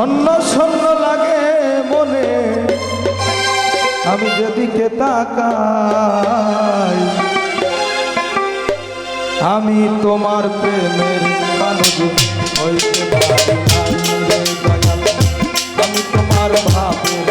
শূন্য শূন্য লাগে মনে আমি যেদিকে তাকাই, আমি তোমার প্রেমের মানুষ হইতে পারি। আমি তোমার ভাবের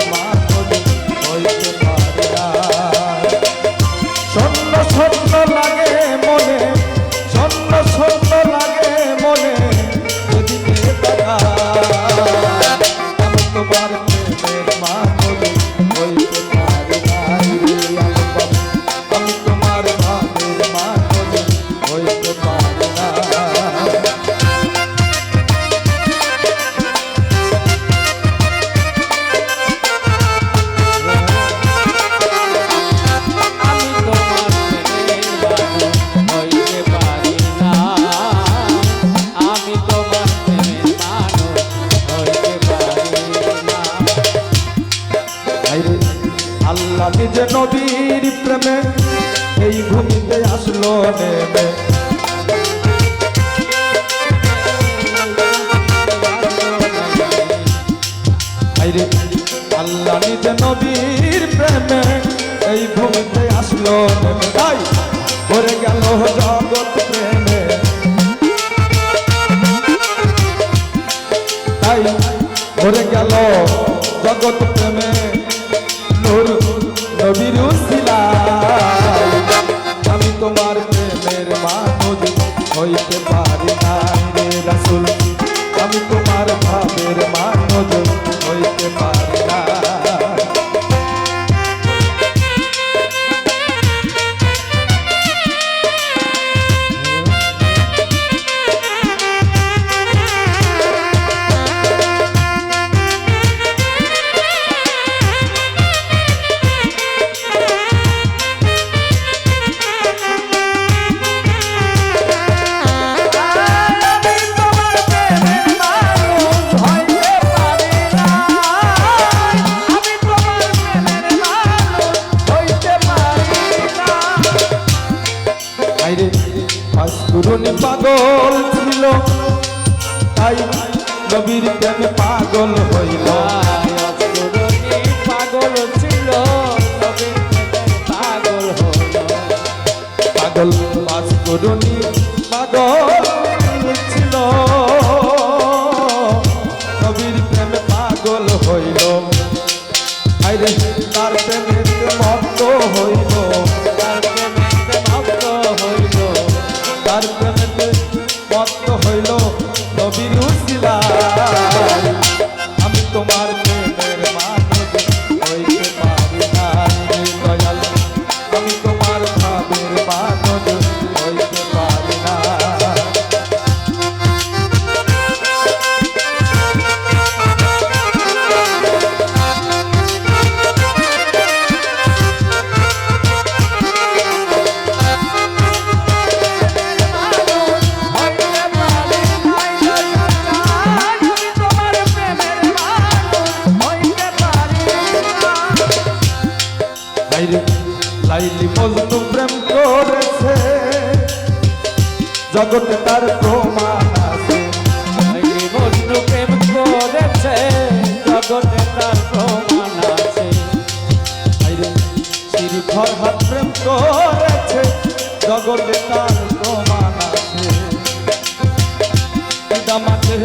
নিজে নবীর প্রেমে এই ভূমিতে আসলো নেমে। আল্লাহ নিজে নবীর প্রেমে এই ভূমিতে আসলো নেমে। তাই করে গেল জগৎ প্রেমে। তাই ভরে গেল জগৎ প্রেমে। প্রেমের মানুষ হইতে পারি না রে রাসূল। আমি তোমার ভাবের মানুষ পাগল ছিল। তাই নবীর প্রেমে পাগল হইল। পাগল ছিল পাগল পাগল ফাসকুরুনি পাগল ছিল। নবীর প্রেমে পাগল হইল। আইরে তার প্রেমে মত্ত হইল। জগতে তার প্রমাণ আছে। বন্ধু প্রেম করেছে, জগতে তার প্রমাণ আছে। আইরে শ্রী ফরহাদ প্রেম করেছে, জগতে তার প্রমাণ আছে। আছে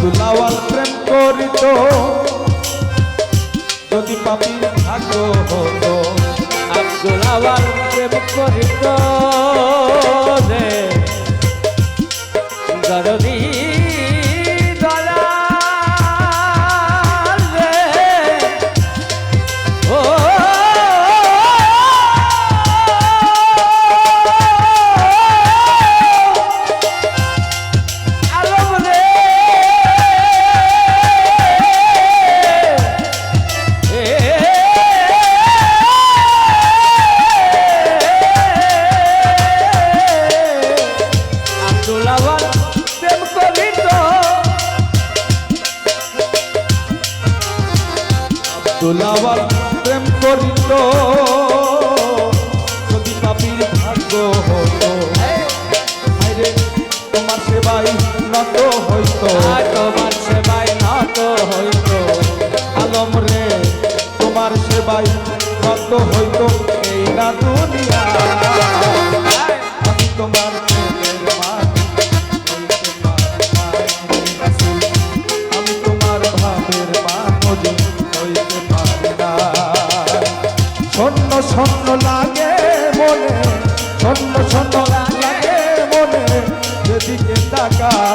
তুলাওয়াল প্রেম করিত। যদি পাপি থাকো হতো। আর তুলাওয়াল প্রেম করিত। দুলাবার প্রেম করিত। ছন্ন লাগে মনে। ছন্ন ছন্ন লাগে মনে। যেদিকে তাকা